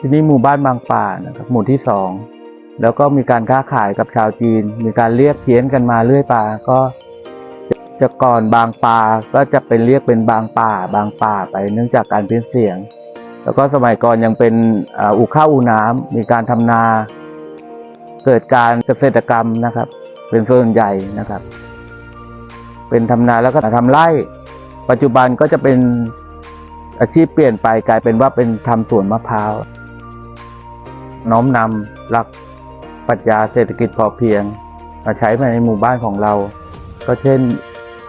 ที่นี่หมู่บ้านบางป่านะครับหมู่ที่สองแล้วก็มีการค้าขายกับชาวจีน มีการเรียกเพี้ยนกันมาเรื่อยมาก็จะก่อนบางป่าก็จะเป็นเรียกเป็นบางป่า บางป่าไปเนื่องจากการเพี้ยนเสียง แล้วก็สมัยก่อนยังเป็นอู่ข้าวอู่น้ำมีการทำนา เกิดการเกษตรกรรมนะครับ เป็นส่วนใหญ่นะครับ เป็นทำนาแล้วก็ทำไร่ ปัจจุบันก็จะเป็นอาชีพเปลี่ยนไปกลายเป็นว่าเป็นทำสวนมะพร้าว น้อมนำหลักปรัชญาเศรษฐกิจพอเพียง มาใช้ในหมู่บ้านของเรา ก็เช่น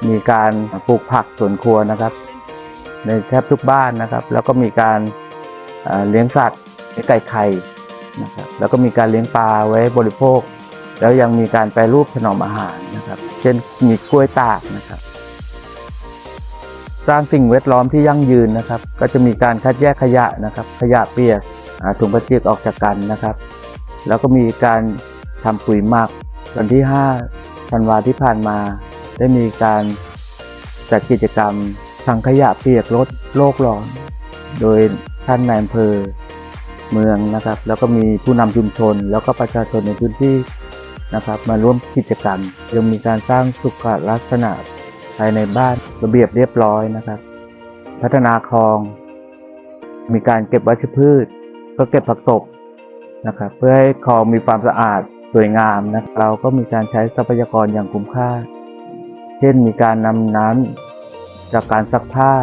มีการปลูกผักสวนครัวนะครับ ในแทบทุกบ้านนะครับ แล้วก็มีการเลี้ยงสัตว์เลี้ยงไก่ไข่นะครับแล้วก็มีการเลี้ยงปลาไว้บริโภค แล้วยังมีการแปรรูปถนอมอาหารนะครับ เช่นมีกล้วยตากนะครับ สร้างสิ่งแวดล้อมที่ยั่งยืนนะครับ ก็จะมีการคัดแยกขยะนะครับ ขยะเปียก ถุงพลาสติกออกจากกันนะครับ แล้วก็มีการทำปุ๋ยหมักวันที่5ธันวาที่ผ่านมา ได้มีการจัดกิจกรรมทางขยะเปียกลดโลกร้อน โดยท่านนายอำเภอเมืองนะครับ แล้วก็มีผู้นำชุมชน แล้วก็ประชาชนในพื้นที่นะครับ มาร่วมกิจกรรมยังมีการสร้างสุขลักษณะภายในบ้านระเบียบเรียบร้อยนะครับ พัฒนาคลอง มีการเก็บวัชพืช ก็เก็บผักตบนะครับเพื่อให้คลองมีความสะอาดสวยงามนะเราก็มีการใช้ทรัพยากรอย่างคุ้มค่า เช่นมีการนำน้ำจากการซักผ้า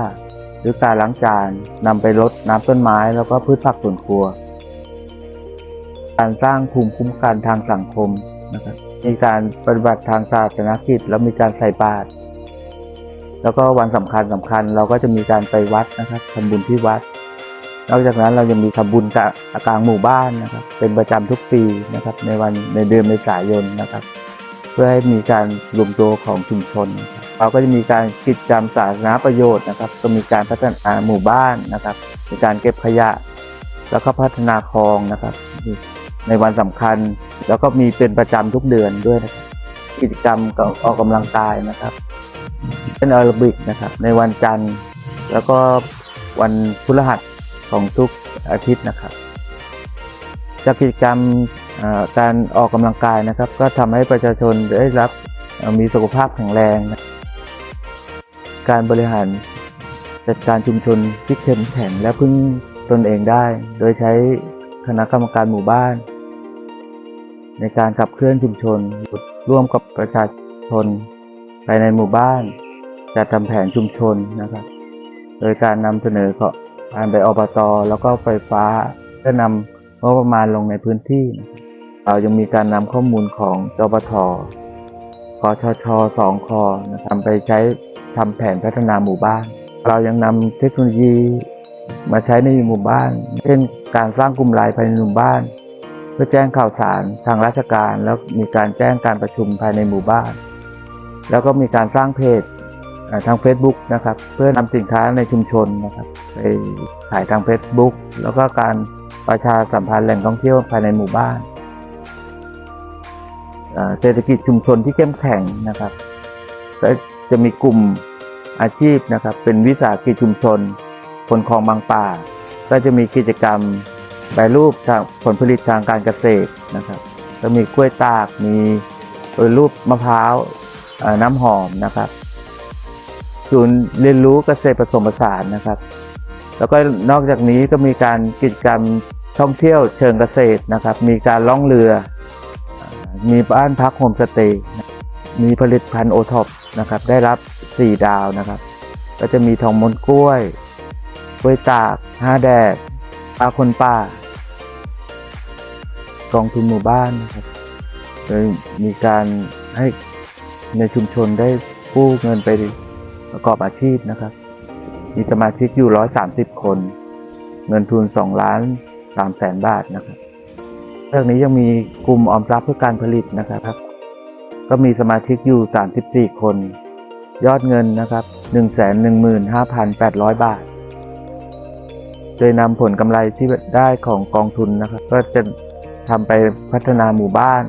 หรือการล้างจานนำไปรดน้ำต้นไม้แล้วก็พืชผักสวนครัว การสร้างภูมิคุ้มกันทางสังคมนะครับมีการปฏิบัติทางศาสนกิจแล้วมีการใส่บาตรแล้วก็วันสำคัญสำคัญเราก็จะมีการไปวัดนะครับทำบุญที่วัด นอกจากนั้นเรายังมีทำบุญกลางหมู่บ้านนะครับ เป็นประจำทุกปีนะครับ ในวันในเดือนเมษายนนะครับ เพื่อให้มีการรวมตัวของชุมชน เราก็จะมีการกิจกรรมสาธารณประโยชน์นะครับ ก็มีการพัฒนาหมู่บ้านนะครับมีการเก็บขยะ แล้วก็พัฒนาคลองนะครับ ในวันสำคัญแล้วก็มีเป็นประจำทุกเดือนด้วยนะครับกิจกรรมก็ออกกำลังกายนะครับเป็นแอโรบิกนะครับ ในวันจันทร์ แล้วก็วันพฤหัส ของทุกอาทิตย์นะครับ จากกิจกรรมการออกกำลังกายนะครับ ก็ทำให้ประชาชนได้รับมีสุขภาพแข็งแรงนะการบริหารจัดการชุมชนที่เข้มแข็งและพึ่งตนเองได้ โดยใช้คณะกรรมการหมู่บ้าน ในการขับเคลื่อนชุมชนร่วมกับประชาชนภายในหมู่บ้านจัดทำแผนชุมชนนะครับ โดยการนำเสนอ ก็ผ่านไปอบตแล้วก็ไฟฟ้าเพื่อนำงบประมาณลงในพื้นที่เรายังมีการนำข้อมูลของจปทกชชสองคนะครับนำไปใช้ทำแผนพัฒนาหมู่บ้าน เรายังนำเทคโนโลยีมาใช้ในหมู่บ้าน เช่นการสร้างกลุ่มไลน์ภายในหมู่บ้าน เพื่อแจ้งข่าวสารทางราชการ แล้วมีการแจ้งการประชุมภายในหมู่บ้าน แล้วก็มีการสร้างเพจ ทาง Facebook นะครับ เพื่อนำสินค้าในชุมชนนะครับ ไปขายทาง Facebook แล้วก็การประชาสัมพันธ์แหล่งท่องเที่ยวภายในหมู่บ้านเศรษฐกิจชุมชนที่เข้มแข็งนะครับจะมีกลุ่มอาชีพนะครับ เป็นวิสาหกิจชุมชน คนคลองบางป่า ก็จะมีกิจกรรมแปรรูปทางผลผลิตทางการเกษตรนะครับก็มีกล้วยตากมีรูปมะพร้าวน้ำหอมนะครับ ศูนย์เรียนรู้เกษตรผสมผสานนะครับ แล้วก็นอกจากนี้ก็มีการกิจกรรมท่องเที่ยวเชิงเกษตรนะครับ มีการล่องเรือ มีบ้านพักโฮมสเตย์มีผลิตภัณฑ์โอท็อปนะครับ ได้รับ 4 ดาวนะครับ ก็จะมีทองมนกล้วยกล้วยตากห้าแดดปลาคนป่ากองทุนหมู่บ้านนะครับโดยมีการให้ในชุมชนได้กู้เงินไป ประกอบอาชีพนะครับ มีสมาชิกอยู่ 130 คน เงินทุน 2 ล้าน3แสนบาทนะครับเรื่องนี้ยังมีกลุ่มออมทรัพย์เพื่อการผลิตนะครับ ก็มีสมาชิกอยู่ 34 คน ยอดเงินนะครับ115,800 บาท โดยนำผลกำไรที่ได้ของกองทุนนะครับ ก็จะทำไปพัฒนาหมู่บ้าน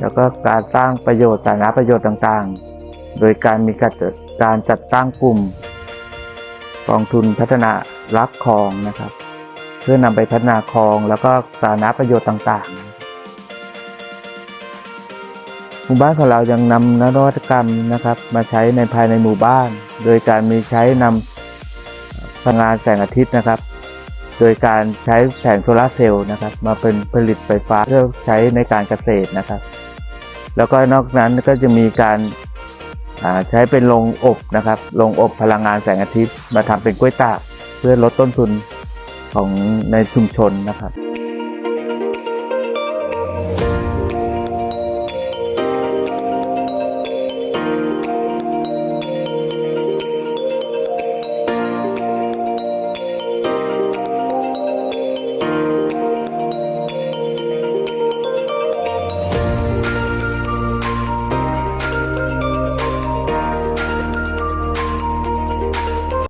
แล้วก็การสร้างประโยชน์สาธารณประโยชน์ต่างๆ โดยการมีการจัด การจัดตั้งกลุ่ม กองทุนพัฒนารักคลองนะครับ เพื่อนำไปพัฒนาคลองแล้วก็สาธารณประโยชน์ต่างๆ หมู่บ้านของเรายังนำนวัตกรรมนะครับ มาใช้ในภายในหมู่บ้าน โดยการมีใช้นำพลังงานแสงอาทิตย์นะครับ โดยการใช้แผงโซลาร์เซลล์นะครับ มาเป็นผลิตไฟฟ้าเพื่อใช้ในการเกษตรนะครับ แล้วก็นอกนั้นก็จะมีการ ใช้เป็นโรงอบนะครับโรงอบพลังงานแสงอาทิตย์มาทำเป็นกล้วยตากเพื่อลดต้นทุนของในชุมชนนะครับ